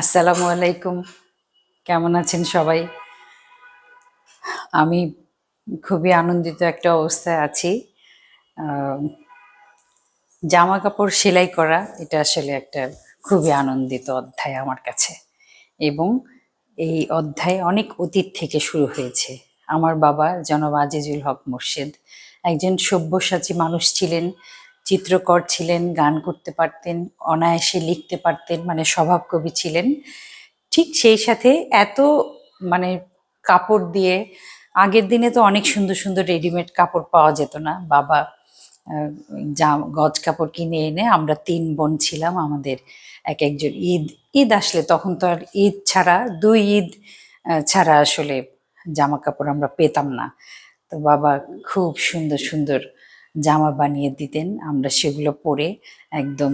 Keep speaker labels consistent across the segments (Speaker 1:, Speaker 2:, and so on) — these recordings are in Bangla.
Speaker 1: আসসালামু আলাইকুম। কেমন আছেন সবাই? আমি খুবই আনন্দিত একটা অবস্থায় আছি। জামা কাপড় সেলাই করা, এটা আসলে একটা খুবই আনন্দিত অধ্যায় আমার কাছে। এবং এই অধ্যায় অনেক অতীত থেকে শুরু হয়েছে। আমার বাবা জনাব আজিজুল হক মুর্শেদ, একজন সব্যসাচী মানুষ ছিলেন। চিত্রকর ছিলেন, গান করতে পারতেন, অনায়াসে লিখতে পারতেন মানে স্বভাব কবি ছিলেন। ঠিক সেই সাথে এত মানে কাপড় দিয়ে, আগের দিনে তো অনেক সুন্দর সুন্দর রেডিমেড কাপড় পাওয়া যেত না। বাবা জাম গজ কাপড় কিনে এনে আমরা তিন বোন ছিলাম, আমাদের এক একজন ঈদ ঈদ আসলে তখন তো আর ঈদ ছাড়া, দুই ঈদ ছাড়া আসলে জামা কাপড় আমরা পেতাম না। তো বাবা খুব সুন্দর সুন্দর জামা বানিয়ে দিতেন, আমরা সেগুলো পরে একদম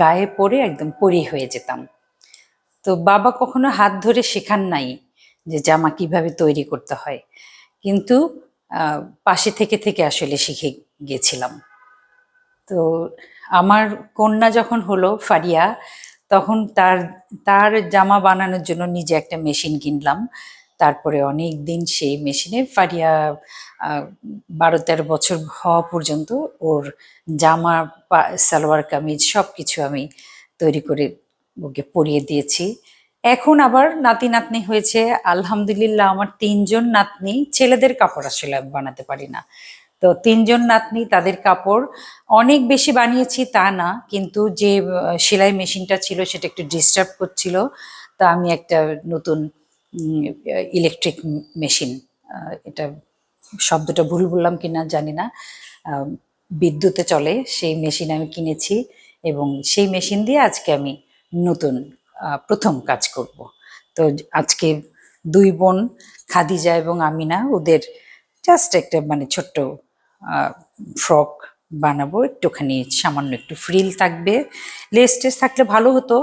Speaker 1: গায়ে পরে একদম পরি হয়ে যেতাম। তো বাবা কখনো হাত ধরে শেখান নাই যে জামা কীভাবে তৈরি করতে হয়, কিন্তু পাশে থেকে থেকে আসলে শিখে গেছিলাম। তো আমার কন্যা যখন হলো ফারিয়া, তখন তার তার জামা বানানোর জন্য নিজে একটা মেশিন কিনলাম। তারপরে অনেক দিন সেই মেশিনে ফারিয়া বারো তেরো বছর হওয়া পর্যন্ত ওর জামা সালোয়ার, কামিজ সব কিছু আমি তৈরি করে ওকে পরিয়ে দিয়েছি। এখন আবার নাতি নাতনি হয়েছে। আলহামদুলিল্লাহ আমার তিনজন নাতনি, ছেলেদের কাপড় আসলে আমি বানাতে পারি না। তো তিনজন নাতনি, তাদের কাপড় অনেক বেশি বানিয়েছি তা না, কিন্তু যে সেলাই মেশিনটা ছিল সেটা একটু ডিস্টার্ব করছিল। তা আমি একটা নতুন ইলেকট্রিক মেশিন এটা শব্দটা ভুল বললাম কিনা জানি না। বিদ্যুতে চলে, সেই মেশিন আমি কিনেছি এবং সেই মেশিন দিয়ে আজকে আমি নতুন প্রথম কাজ করব। তো আজকে দুই বোন, খাদিজা এবং আমিনা, ওদের জাস্ট একটা মানে ছোট্ট ফ্রক বানাবো। একটুখানি সামান্য একটু ফ্রিল থাকবে। লেস টেস থাকলে ভালো হতো।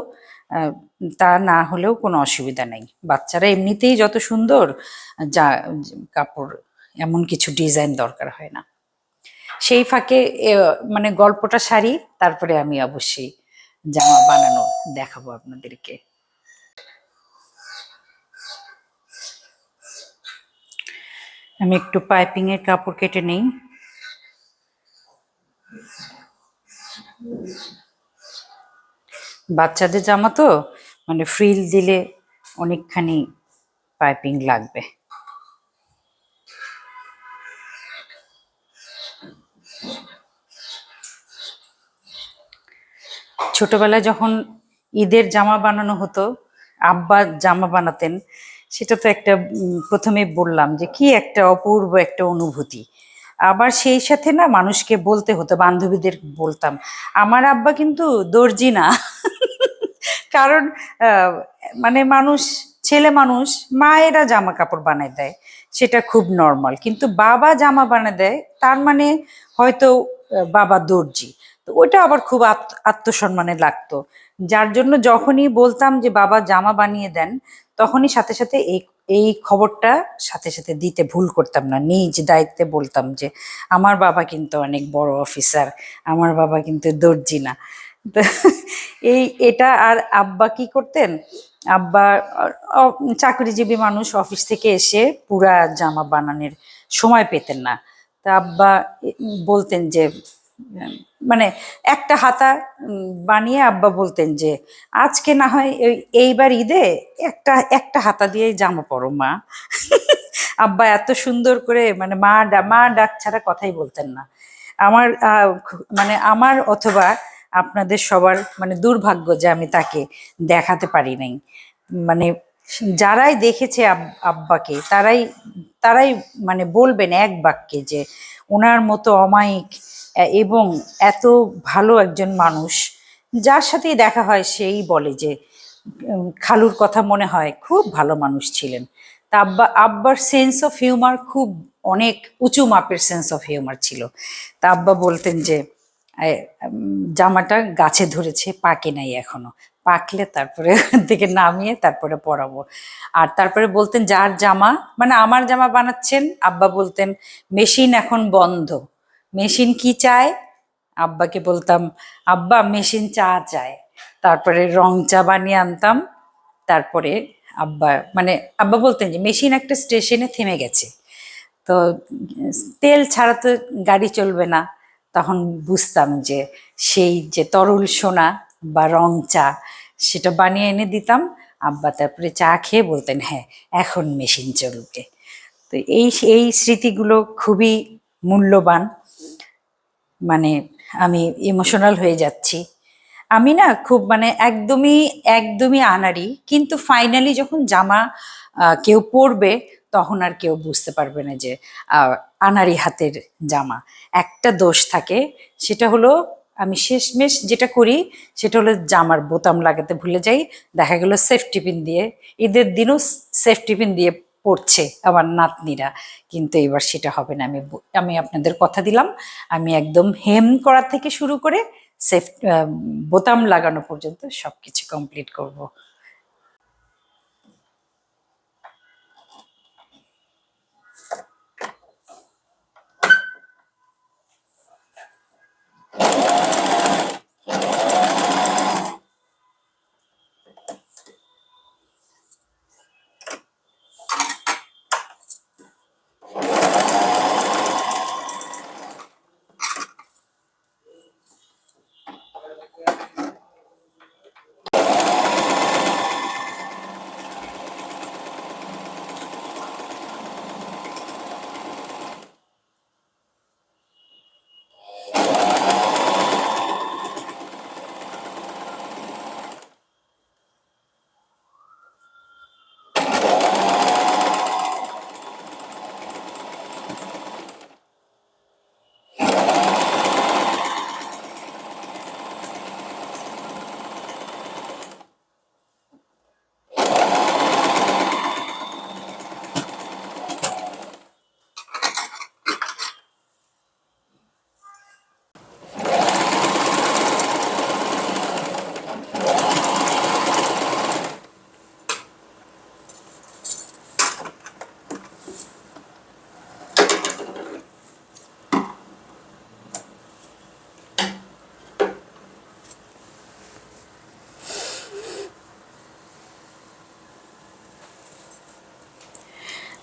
Speaker 1: তা না হলেও কোনো অসুবিধা নেই। বাচ্চারা এমনিতেই যত সুন্দর, যা, কাপড়, এমন কিছু ডিজাইন দরকার হয় না। সেই ফাঁকে মানে গল্পটা সারি, তারপরে আমি অবশ্যই জামা বানানো দেখাবো আপনাদেরকে। আমি একটু পাইপিং এর কাপড় কেটে নেই। বাচ্চাদের জামা তো মানে ফ্রিল দিলে অনেকখানি পাইপিং লাগবে। ছোটবেলায় যখন ঈদের জামা বানানো হতো, আব্বা জামা বানাতেন, সেটা তো একটা প্রথমে বললাম যে কি একটা অপূর্ব একটা অনুভূতি। আবার সেই সাথে না মানুষকে বলতে হতো, বান্ধবীদের বলতাম, আমার আব্বা কিন্তু দর্জি না। কারণ মানে মানুষ, ছেলে মানুষ, মায়েরা জামা কাপড় বানায় দেয়। সেটা খুব নর্মাল কিন্তু বাবা জামা বানায় দেয়, তার মানে হয়তো বাবা দর্জি। তো ওটা আবার খুব আত্ম- আত্মসম্মানে লাগতো। যার জন্য যখনই বলতাম যে, বাবা জামা বানিয়ে দেন, তখনই সাথে সাথে এই এই খবরটা সাথে সাথে দিতে ভুল করতাম না। নিজ দায়িত্বে বলতাম যে, আমার বাবা কিন্তু অনেক বড় অফিসার আমার বাবা কিন্তু দর্জি না। এই এটা আর আব্বা কি করতেন? আব্বা চাকরিজীবী মানুষ অফিস থেকে এসে পুরা জামা বানানোর সময় পেতেন না। তা আব্বা বলতেন যে মানে একটা হাতা বানিয়ে আব্বা বলতেন যে, আজকে না হয় এই- এইবার ঈদে একটা একটা হাতা দিয়ে জামা পরো, মা। আব্বা এত সুন্দর করে মানে মা মা ডাক ছাড়া কথাই বলতেন না। আমার মানে আমার অথবা আপনাদের সবার মানে দুর্ভাগ্য যে আমি তাকে দেখাতে পারি নাই। মানে যারাই দেখেছে আব্বাকে তারাই তারাই মানে বলবেন এক বাক্যে যে ওনার মতো অমায়িক এবং এত ভালো একজন মানুষ যার সাথেই দেখা হয় সেই বলে যে খালুর কথা মনে হয় খুব ভালো মানুষ ছিলেন। তা আব্বা আব্বার সেন্স অফ হিউমার খুব অনেক উঁচু মাপের সেন্স অফ হিউমার ছিল। তা আব্বা বলতেন যে "এ, উম, জামাটা গাছে ধরেছে, পাকে নাই এখনও। পাকলে তারপরে থেকে নামিয়ে তারপরে পরাবো। আর তারপরে বলতেন, যার জামা মানে আমার জামা বানাচ্ছেন, আব্বা বলতেন, মেশিন এখন বন্ধ। মেশিন কি চায়? আব্বাকে বলতাম, আব্বা, মেশিন চা চায়। তারপরে রং চা বানিয়ে আনতাম। তারপরে আব্বা মানে আব্বা বলতেন যে, মেশিন একটা স্টেশনে থেমে গেছে। তো তেল ছাড়া তো গাড়ি চলবে না। তখন বুঝতাম যে সেই যে তরল সোনা বা রং চা, সেটা বানিয়ে এনে দিতাম। আব্বা তারপরে চা খেয়ে বলতেন হ্যাঁ এখন মেশিন চলবে। তো এই এই স্মৃতিগুলো খুবই মূল্যবান। মানে আমি ইমোশনাল হয়ে যাচ্ছি। আমি না খুব মানে একদমই একদমই আনাড়ি। কিন্তু ফাইনালি যখন জামা কেউ পরবে তখন আর কেউ বুঝতে পারবে না যে আনাড়ি হাতের জামা। একটা দোষ থাকে, সেটা হলো আমি শেষমেশ যেটা করি, সেটা হলো জামার বোতাম লাগাতে ভুলে যাই। দেখা গেল সেফটি পিন দিয়ে, ঈদের দিনও সেফটি পিন দিয়ে পড়ছে আমার নাতনিরা। কিন্তু এবার সেটা হবে না। আমি আমি আপনাদের কথা দিলাম, আমি একদম হেম করা থেকে শুরু করে সেফ বোতাম লাগানো পর্যন্ত সব কিছু কমপ্লিট করব।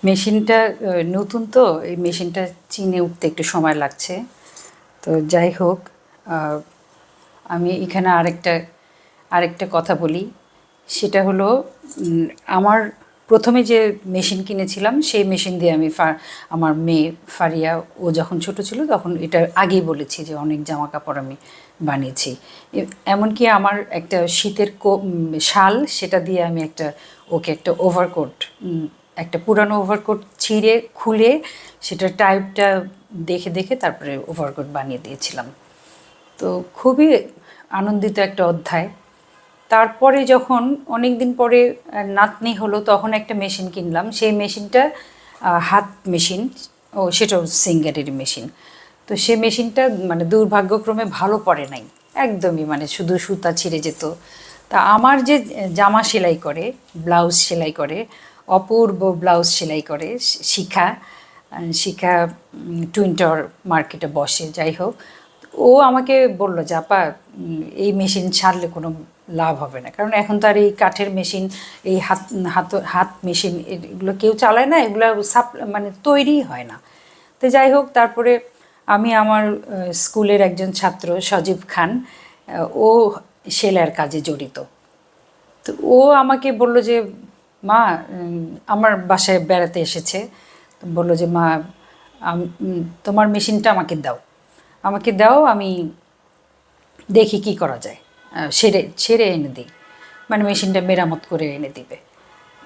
Speaker 1: মেশিনটা নতুন তো, এই মেশিনটা চিনে উঠতে একটু সময় লাগছে। তো যাই হোক আমি এখানে আরেকটা আরেকটা কথা বলি। সেটা হলো আমার প্রথমে যে মেশিন কিনেছিলাম, সেই মেশিন দিয়ে আমি আমার মেয়ে ফারিয়া, ও যখন ছোট ছিল, তখন এটা আগেই বলেছি যে অনেক জামা কাপড় আমি বানিয়েছি। এমনকি আমার একটা শীতের শাল, সেটা দিয়ে আমি একটা, ওকে একটা ওভারকোট একটা পুরানো ওভারকোট ছিঁড়ে, খুলে সেটার টাইপটা দেখে দেখে তারপরে ওভারকোট বানিয়ে দিয়েছিলাম। তো খুবই আনন্দিত একটা অধ্যায়। তারপরে যখন অনেক দিন পরে নাতনি হলো, তখন একটা মেশিন কিনলাম। সেই মেশিনটা হাত মেশিন ও, সেটাও সিঙ্গারের মেশিন তো সে মেশিনটা মানে দুর্ভাগ্যক্রমে ভালো পড়ে নাই। একদমই মানে শুধু সুতা ছিঁড়ে যেত। তা আমার যে জামা সেলাই করে, ব্লাউজ সেলাই করে অপূর্ব ব্লাউজ সেলাই করে, শিখা শিখা টুইন টাওয়ার মার্কেটে বসে, যাই হোক। ও আমাকে বলল, যে আপা এই মেশিন ছাড়লে কোনো লাভ হবে না। কারণ এখন তো আর এই কাঠের মেশিন এই হাত হাত হাত মেশিন এগুলো কেউ চালায় না, এগুলো সাপ মানে তৈরি হয় না। তো যাই হোক, তারপরে আমি আমার স্কুলের একজন ছাত্র, সজীব খান ও সেলাইয়ের কাজে জড়িত। তো ও আমাকে বলল যে মা আমার বাসায় বেড়াতে এসেছে। বলল যে, মা তোমার মেশিনটা আমাকে দাও। আমাকে দাও, আমি দেখি কি করা যায়। সেরে ছেড়ে এনে দিই। মানে মেশিনটা মেরামত করে এনে দিবে।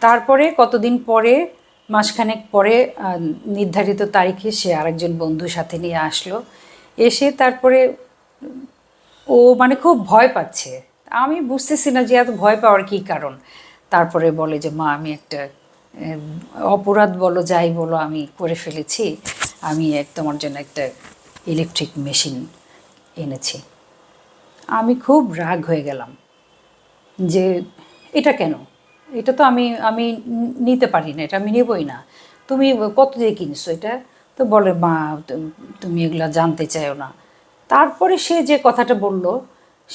Speaker 1: তারপরে কতদিন পরে, মাসখানেক পরে নির্ধারিত তারিখে সে আরেকজন বন্ধু সাথে নিয়ে আসলো। এসে তারপরে, ও মানে খুব ভয় পাচ্ছে। আমি বুঝতেছি না যে এত ভয় পাওয়ার কী কারণ। তারপরে বলে যে, মা, আমি একটা অপরাধ বলো, যাই বলো, আমি করে ফেলেছি। আমি তোমার জন্য একটা ইলেকট্রিক মেশিন এনেছি। আমি খুব রাগ হয়ে গেলাম যে, এটা কেন? এটা তো আমি আমি নিতে পারি না, এটা আমি নেবই না। তুমি কত দিয়ে কিনছো এটা? তো বলে, মা, তুমি এগুলো জানতে চাও না। তারপরে সে যে কথাটা বলল,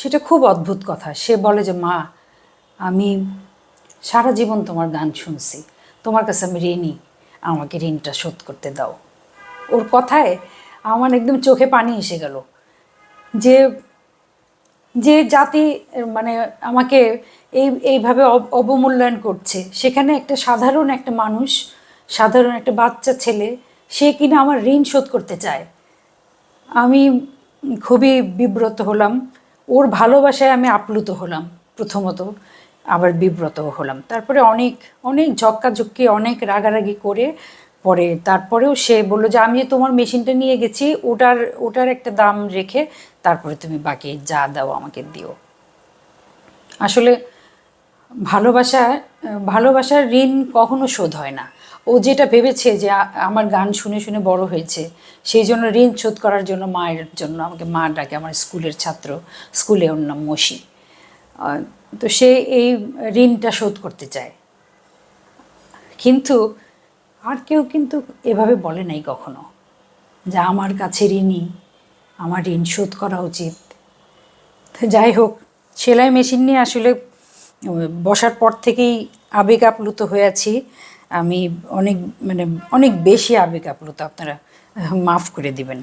Speaker 1: সেটা খুব অদ্ভুত কথা। সে বলে যে, মা, আমি সারা জীবন তোমার গান শুনছি। তোমার কাছে আমি ঋণী। আমাকে ঋণটা শোধ করতে দাও। ওর কথায় আমার একদম চোখে পানি এসে গেল। যে যে জাতি মানে আমাকে এই, এইভাবে অব- অবমূল্যায়ন করছে, সেখানে একটা সাধারণ একটা মানুষ, সাধারণ একটা বাচ্চা ছেলে, সে কিনা আমার ঋণ শোধ করতে চায়। আমি খুবই বিব্রত হলাম। ওর ভালোবাসায় আমি আপ্লুত হলাম প্রথমত। আবার বিব্রত হলাম। তারপরে অনেক অনেক ঝক্কাঝক্কি, অনেক রাগারাগি করে পরে তারপরেও সে বলল যে, আমি তোমার মেশিনটা নিয়ে গেছি, ওটার ওটার একটা দাম রেখে তারপরে তুমি বাকি যা দাও আমাকে দিও। আসলে ভালোবাসা, ভালোবাসার ঋণ কখনো শোধ হয় না। ও যেটা ভেবেছে যে আমার গান শুনে শুনে বড় হয়েছে, সেই জন্য ঋণ শোধ করার জন্য মায়ের জন্য আমাকে মা ডাকে, আমার স্কুলের ছাত্র, স্কুলে ওর নাম মসি তো সে এই ঋণটা শোধ করতে চায়। কিন্তু আর কেউ কিন্তু এভাবে বলে নাই কখনো যে আমার কাছে ঋণই আমার ঋণ শোধ করা উচিত। তো যাই হোক, সেলাই মেশিন নিয়ে আসলে বসার পর থেকেই আবেগ আপ্লুত হয়ে আছি। আমি অনেক মানে অনেক বেশি আবেগ আপ্লুত, আপনারা মাফ করে দিবেন।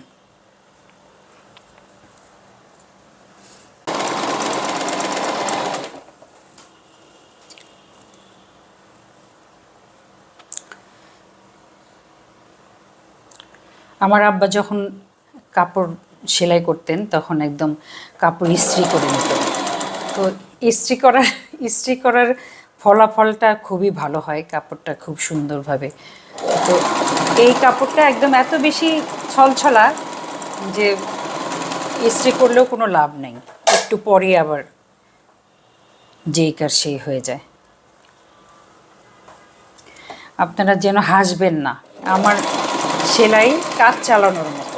Speaker 1: আমার আব্বা যখন কাপড় সেলাই করতেন, তখন একদম কাপড় ইস্ত্রি করে নিতেন তো ইস্ত্রি করার ইস্ত্রি করার ফলাফলটা খুবই ভালো হয়, কাপড়টা খুব সুন্দরভাবে। তো এই কাপড়টা একদম এত বেশি ছলছলা যে ইস্ত্রি করলেও কোনো লাভ নেই। একটু পরে আবার যেই কার সেই হয়ে যায়। আপনারা যেন হাসবেন না। আমার সেলাই কাজ চালানোর মতো।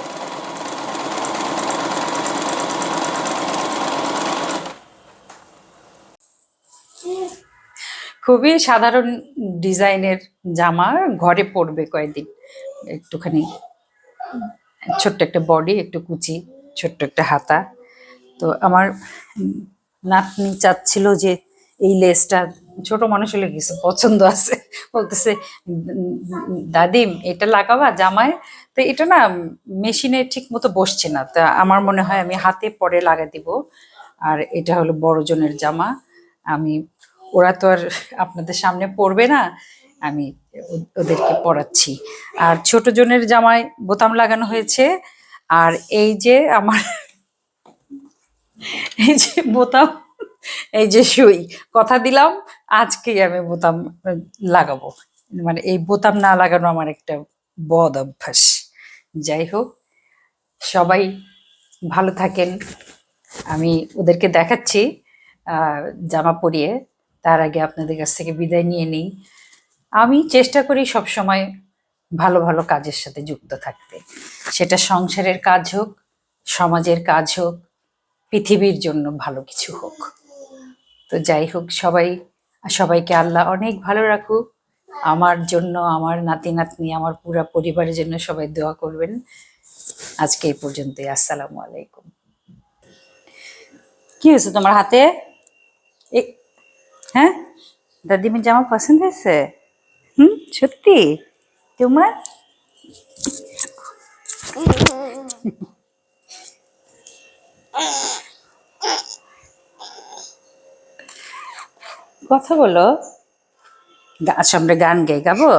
Speaker 1: খুবই সাধারণ ডিজাইনের জামা ঘরে পরবে কয়েকদিন। একটুখানি ছোট্ট একটা বডি, একটু কুচি, ছোট্ট একটা হাতা। তো আমার নাতনি চাচ্ছিল যে এই লেসটা, ছোট মানুষ হলে কিছু পছন্দ আছে। বলতেছে "উম, দাদিম এটা লাগাবা জামায়? তো এটা না মেশিনে ঠিক মতো বসছে না। তা আমার মনে হয় আমি হাতে পরে লাগা দিব। আর এটা হলো বড়জনের জামা। আমি ওরা তো আর আপনাদের সামনে পরবে না। আমি ওদেরকে পরাচ্ছি। আর ছোট জনের জামায় বোতাম লাগানো হয়েছে। আর এই যে আমার এই যে বোতাম এই যে সই, কথা দিলাম, আজকেই আমি বোতাম লাগাবো। মানে এই বোতাম না লাগানো আমার একটা বদ অভ্যাস। যাই হোক, সবাই ভালো থাকেন। আমি ওদেরকে দেখাচ্ছি জামা পরিয়ে। তার আগে আপনাদের কাছ থেকে বিদায় নিয়ে নিই। আমি চেষ্টা করি সব সময় ভালো ভালো কাজের সাথে যুক্ত থাকতে। সেটা সংসারের কাজ হোক, সমাজের কাজ হোক, পৃথিবীর জন্য ভালো কিছু হোক। তো যাই হোক সবাই সবাইকে আল্লাহ অনেক ভালো রাখুক। আমার জন্য আমার নাতি নাতনি আমার পুরা পরিবারের জন্য সবাই দোয়া করবেন। আজকে এই পর্যন্তই আসসালামু আলাইকুম। কি হয়েছে তোমার হাতে? হ্যাঁ? দাদিমের জামা পছন্দ হয়েছে? হুম সত্যি? তোমার? কথা বলো। আচ্ছা আমরা গান গাই গাবো?